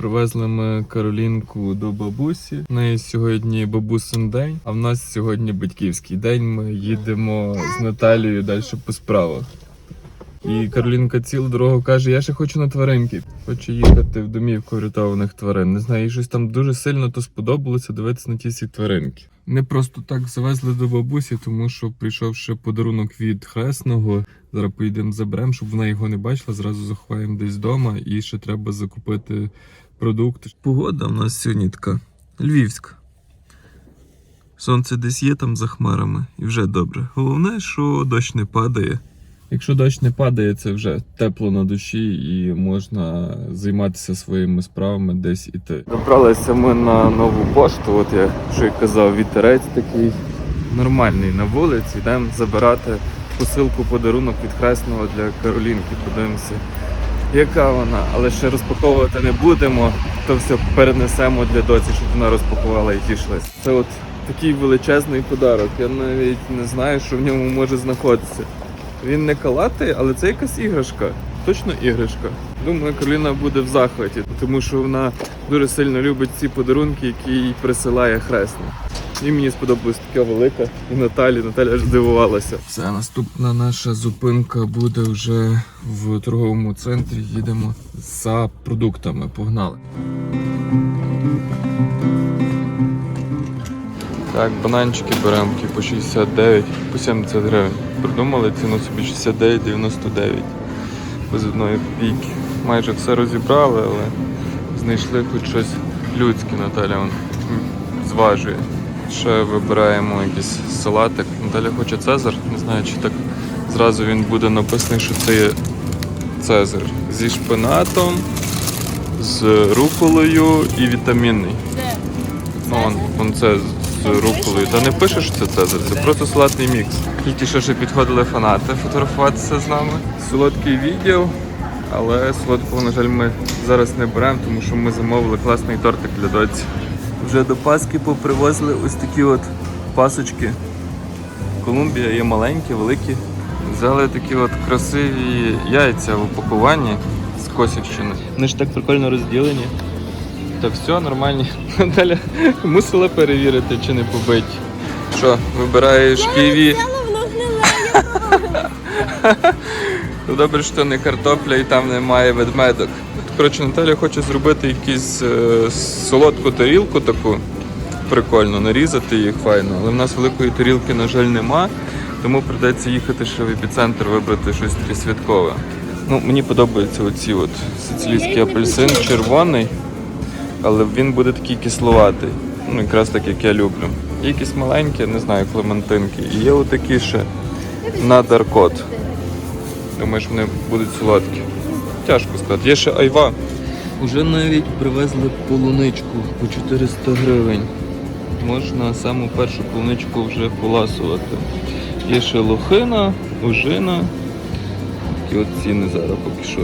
Привезли ми Каролінку до бабусі. В неї сьогодні бабусин день, а в нас сьогодні батьківський день. Ми їдемо з Наталією далі по справах. І Каролінка цілу дорогу каже: я ще хочу на тваринки. Хочу їхати в домівку врятованих тварин. Не знаю, їй щось там дуже сильно то сподобалося дивитися на ті всі тваринки. Не просто так завезли до бабусі, тому що прийшов ще подарунок від хресного. Зараз поїдемо заберемо, щоб вона його не бачила. Зразу заховаємо десь вдома і ще треба закупити продукти. Погода в нас сьогодні така львівська. Сонце десь є там за хмарами і вже добре. Головне, що дощ не падає. Якщо дощ не падає, це вже тепло на душі і можна займатися своїми справами десь іти. Добралися ми на нову пошту. От я вже й казав, вітерець такий нормальний на вулиці. Йдемо забирати посилку подарунок від хресного для Каролінки. Подивимося, яка вона, але ще розпаковувати не будемо. То все перенесемо для доці, щоб вона розпакувала і тішилась. Це от такий величезний подарок. Я навіть не знаю, що в ньому може знаходитися. Він не калатий, але це якась іграшка. Точно іграшка. Думаю, Кароліна буде в захваті, тому що вона дуже сильно любить ці подарунки, які їй присилає хресна. І мені сподобалась така велика. І Наталі, Наталя аж здивувалася. Все, наступна наша зупинка буде вже в торговому центрі. Їдемо за продуктами. Погнали. Так, бананчики беремо по 69, по 70 гривень. Придумали ціну собі 69,99 без одної копійки. Майже все розібрали, але знайшли хоч щось людське Наталя вон, зважує. Ще вибираємо якийсь салатик. Наталя хоче Цезар. Не знаю, чи так зразу він буде написаний, що це є Цезар. Зі шпинатом, з руколою і вітамінний. Де? Ну, вон, вон це з руколою. Та не пише, що це Цезар, це просто салатний мікс. Тільки що ще підходили фанати фотографуватися з нами. Солодкий відділ, але солодкого, на жаль, ми зараз не беремо, тому що ми замовили класний тортик для доці. Вже до Паски попривозили ось такі от пасочки. Колумбія є маленькі, великі. Взяли такі от красиві яйця в упакуванні з Косівщини. Вони ж так прикольно розділені. Та все нормально. Наталя мусила перевірити, чи не побиті. Що, вибираєш ківі? Гниле. Ну добре, що не картопля і там немає ведмедок. Коротше, Наталя хоче зробити якусь е, солодку тарілку таку. Прикольно, нарізати їх файно. Але в нас великої тарілки, на жаль, нема, тому прийдеться їхати ще в епіцентр, вибрати щось таке святкове. Ну, мені подобаються оці от сицилійський апельсин, червоний, але він буде такий кисловатий. Ну, якраз так, як я люблю. Якісь маленькі, не знаю, клементинки. І є отакі ще на даркот. Думаю, що вони будуть солодкі. Тяжко сказати. Є ще айва. Уже навіть привезли полуничку по 400 гривень. Можна саму першу полуничку вже поласувати. Є ще лохина, ожина. Такі от ціни зараз поки що.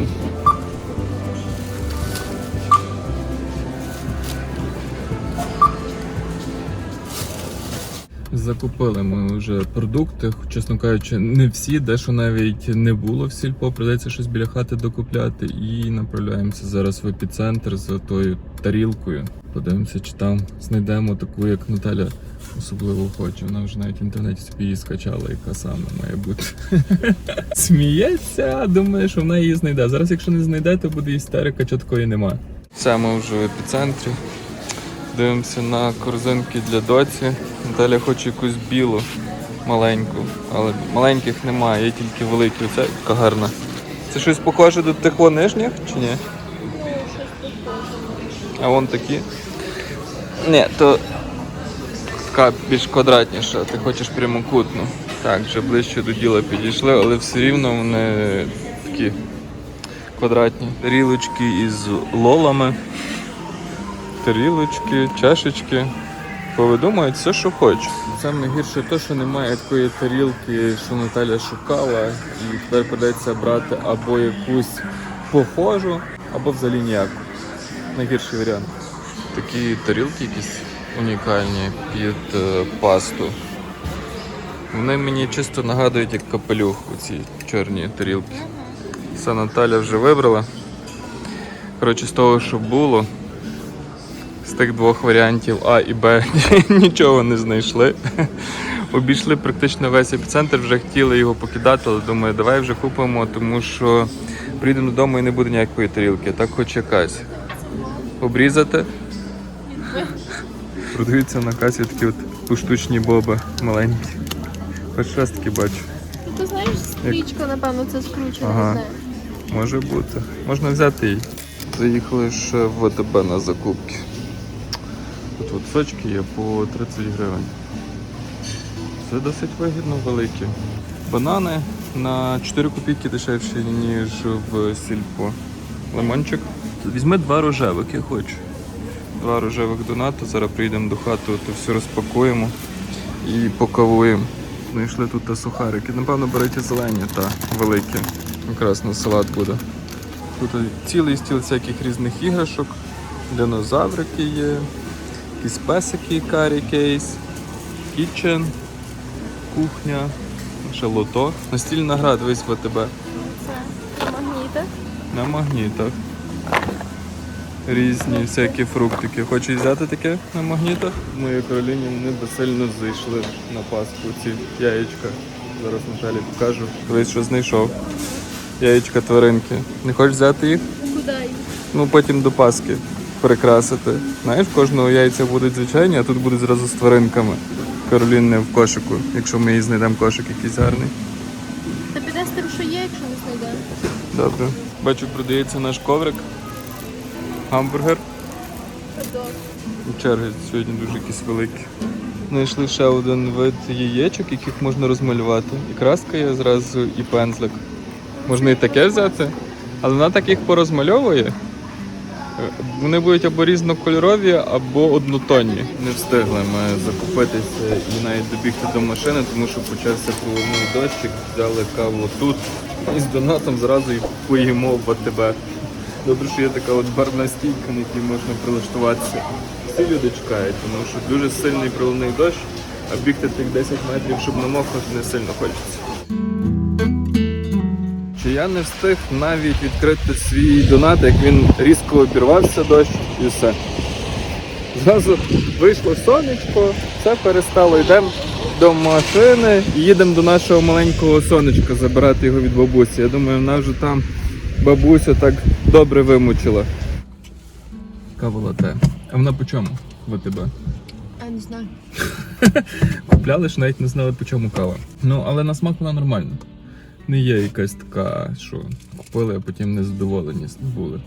Закупили ми вже продукти, чесно кажучи, не всі, дещо навіть не було в сільпо, придеться щось біля хати докупляти і направляємося зараз в епіцентр за тою тарілкою. Подивимося, чи там знайдемо таку, як Наталя особливо хоче. Вона вже навіть в інтернеті собі її скачала, яка саме має бути. Сміється, думає, що вона її знайде. Зараз, якщо не знайде, то буде істерика, чого такої нема. Все, ми вже в епіцентрі. Дивимося на корзинки для доці. Наталя хоче якусь білу, маленьку, але маленьких немає, є тільки великі. Оце яка гарна. Це щось похоже до тих о нижніх чи ні? А вон такі. Ні, то така більш квадратніша, ти хочеш прямокутну. Так, вже ближче до діла підійшли, але все рівно вони такі квадратні. Тарілочки із лолами тарілочки, чашечки. Повидумають все, що хочуть. Саме гірше те, що немає такої тарілки, що Наталя шукала, і тепер придеться брати або якусь похожу, або взагалі ніяку. Найгірший варіант. Такі тарілки якісь унікальні під е, пасту. Вони мені чисто нагадують як капелюх оці чорні тарілки. Все Наталя вже вибрала. Коротше, з того, що було, тих двох варіантів А і Б нічого не знайшли. Обійшли практично весь епіцентр, вже хотіли його покидати, але думаю, давай вже купимо, тому що прийдемо додому і не буде ніякої тарілки, так хоч якась. Обрізати. Продаються на касі такі от поштучні боби маленькі. Перший раз таки бачу. Ти знаєш, стрічка, напевно, це скручена, Ага. Може бути. Можна взяти її. Заїхали ще в ВТБ на закупки. Тут от сочки є по 30 гривень. Це досить вигідно великі. Банани на 4 копійки дешевші, ніж в сільпо. Лимончик. Візьми два рожевих, я хочу. Два рожевих донати. Зараз прийдемо до хати, то все розпакуємо і покавуємо. Знайшли тут та сухарики. Напевно, берете зелені та великі. Якраз на салат буде. Тут цілий стіл всяких різних іграшок. Динозаврики є, якісь песики, карі кейс, кітчен, кухня, ще лото. Настільна гра, дивись ВТБ. Це магніти. На магнітах. Різні всякі фруктики. Хочеш взяти таке на магнітах? Моїй Кароліні вони би сильно зайшли на паску ці яєчка. Зараз Наталі покажу. Дивись, що знайшов. Яєчка тваринки. Не хочеш взяти їх? Куди? Ну потім до паски прикрасити. Знаєш, в кожного яйця будуть звичайні, а тут будуть зразу з тваринками. Каролін не в кошику, якщо ми їй знайдемо кошик якийсь гарний. Та піде з тим, що є, якщо не знайдемо. Добре. Бачу, продається наш коврик. Гамбургер. Черги сьогодні дуже якісь великі. Знайшли ще один вид яєчок, яких можна розмалювати. І краска є зразу, і пензлик. Можна і таке взяти, але вона так їх порозмальовує. Вони будуть або різнокольорові, або однотонні. Не встигли ми закупитися і навіть добігти до машини, тому що почався проливний дощик, взяли каву тут і з донатом зразу і поїмо в АТБ. Добре, що є така от барна стійка, на якій можна прилаштуватися. Всі люди чекають, тому що дуже сильний проливний дощ, а бігти тих 10 метрів, щоб намокнути, не сильно хочеться. Чи я не встиг навіть відкрити свій донат, як він різко обірвався дощ і все. Зразу вийшло сонечко, все перестало, йдемо до машини і їдемо до нашого маленького сонечка забирати його від бабусі. Я думаю, вона вже там бабуся так добре вимучила. Кава лате. А вона по чому в тебе? А не знаю. Купляли ж навіть не знали по чому кава. Ну, але на смак вона нормальна. Не є якась така, що купили, а потім незадоволені були.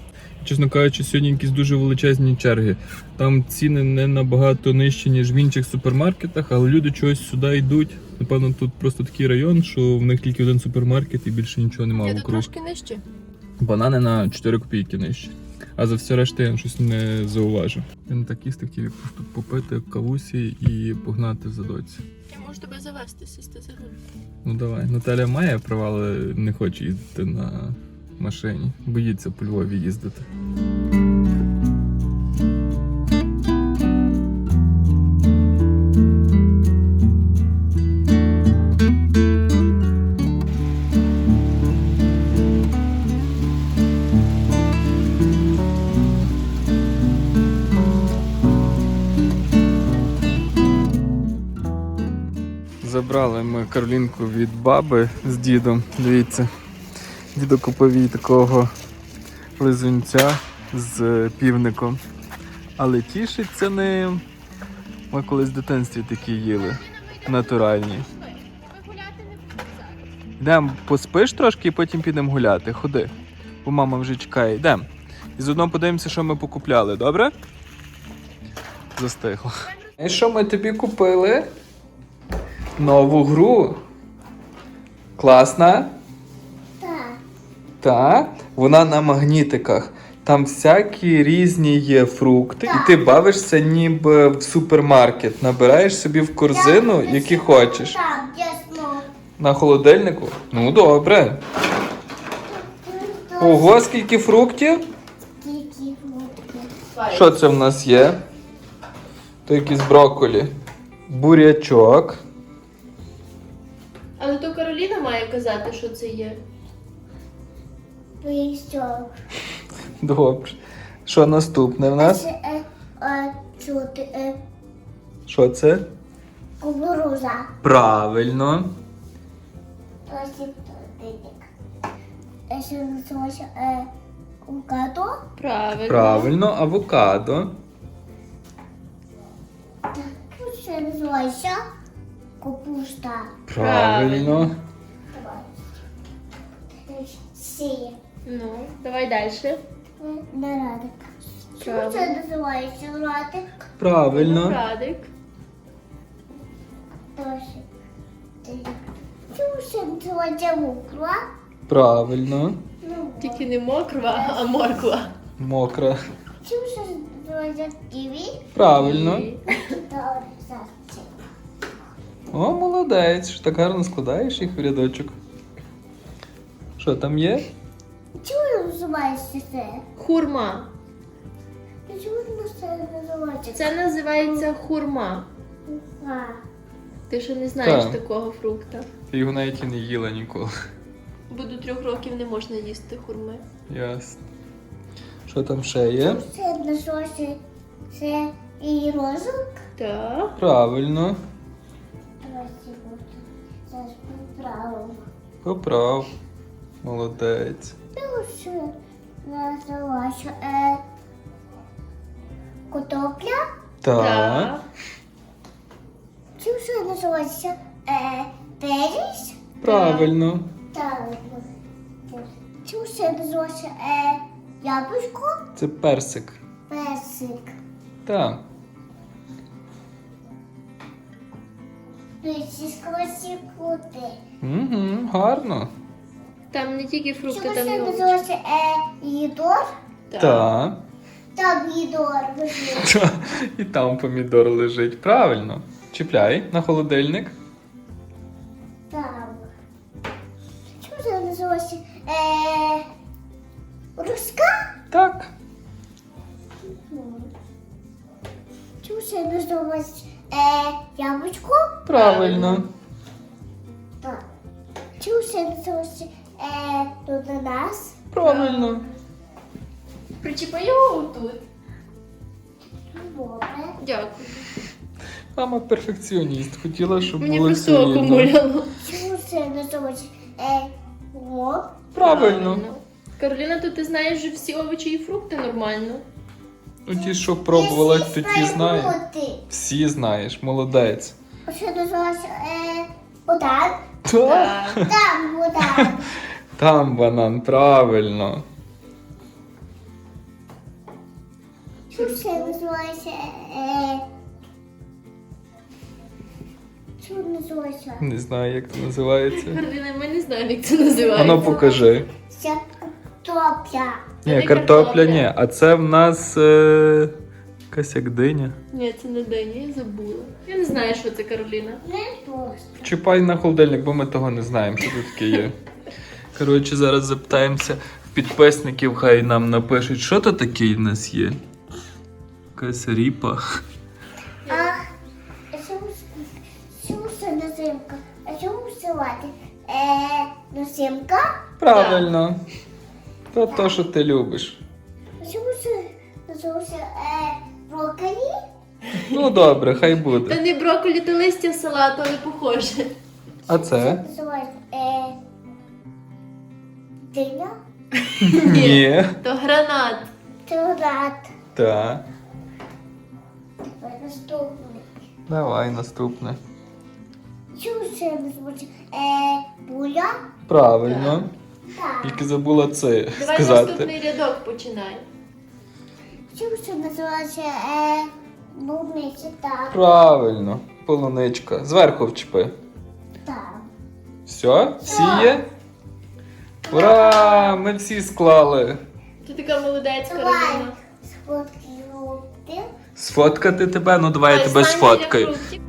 Чесно кажучи, сьогодні якісь дуже величезні черги. Там ціни не набагато нижчі, ніж в інших супермаркетах, але люди чогось сюди йдуть. Напевно, тут просто такий район, що в них тільки один супермаркет і більше нічого немає тут трошки нижче. Банани на 4 копійки нижче. А за все решта я щось не зауважив. Я не так їсти хотів просто попити кавусі і погнати за доці. Можу тебе завести, сісти за руль. Ну давай. Наталя має права, але не хоче їздити на машині. Боїться по Львові їздити. Забрали ми Каролінку від баби з дідом. Дивіться. Дідо купив їй такого лизунця з півником. Але тішиться ним. Ми колись в дитинстві такі їли. Натуральні. Йдемо, поспиш трошки і потім підемо гуляти. Ходи. Бо мама вже чекає. Йдемо. І заодно подивимося, що ми покупляли, добре? Застигло. І що ми тобі купили? Нову гру. Класна? Так. Так. Вона на магнітиках. Там всякі різні є фрукти, і ти бавишся ніби в супермаркет. Набираєш собі в корзину, які хочеш. Так, ясно. На холодильнику? Ну добре. Ого, скільки фруктів? Які фрукти. Що це в нас є? То якісь брокколі. Бурячок. Але то Кароліна має казати, що це є. Добре. Що наступне в нас? Це, е, е, що е, Що це? кукуруза. Правильно. Ось і тортик. Е, Що називається е. Правильно. Правильно, авокадо. Що називається капуста. Правильно. Давай. Е, Ну, давай далі. Е, Нарадик. Що Правильно. це називається радик? Правильно. Радик. Досі. Чому це називається муква? Правильно. Ну, Тільки не мокрва, а морква. Мокра. чому це називається ківі? Правильно. Це. О, молодець. Що так гарно складаєш їх в рядочок. Що там є? Чому називається це? Хурма. Чому це називається? Це називається хурма. А, Ти ще не знаєш Так. такого фрукта. Ти його навіть і не їла ніколи. Бо до трьох років не можна їсти хурми. Ясно. Що там ще є? Це називається це і розок. Так. Правильно. Зараз. Поправ. Молодець. Це називається е, картопля? Так. Чому це називається е, перець? Правильно. Так. Чому це називається е, яблучко? Це персик. Персик. Так. Вичіскалася кути. Угу, гарно. Там не тільки фрукти, Чому там і овочі. називається е, їдор? Так. Там їдор. лежить. І там помідор лежить. Правильно. Чіпляй на холодильник. Там. Чому це називається е, руска? Так. Чому це називається е, яблучко? Правильно. Називається е, тут нас? Правильно. Причіпай його тут. Добре. Дякую. Мама перфекціоніст. Хотіла, щоб Мені було просто все рівно. Чому це називається е, лоб? Правильно. Кароліна, то ти знаєш вже всі овочі і фрукти нормально. Ну ті, що пробувала, то ті знає. Бути. Всі знаєш, молодець. Що називається е, Бодан? Так. Там Бодан. Там банан, правильно. Чому це називається е, Чому називається? Не знаю, як це називається. Кароліна, ми не знаємо, як це називається. Ану покажи. Це картопля. Ні, картопля картопля. ні, а це в нас е... якась як диня. Ні, це не Деня, я забула. Я не знаю, що це Кароліна. Чіпай на холодильник, бо ми того не знаємо, що тут таке є. Коротше, зараз запитаємося в підписників, хай нам напишуть, що то таке в нас є. Якась ріпа. А чому, чому це назимка? А чому салати? Е, назимка? Правильно. То то, що ти любиш. А чому це називається е, брокколі? Ну добре, хай Та буде. не брокколі, то листя салату, але похоже. А це? Називається е, диня? Ні. То гранат. Тират. Так. Наступний. Давай наступне. Е, буля? Правильно. Так. Тільки забула це Давай сказати. наступний рядок починай. Чому це називається е, бубниця? Так. Правильно. Полуничка. Зверху вчепи. Так. Все? Всі є? Ура! Ми всі склали. Ти така молодець, Давай. Сфоткаю. Сфоткати тебе? Ну давай я Ой, тебе стань біля сфоткаю. фруктів.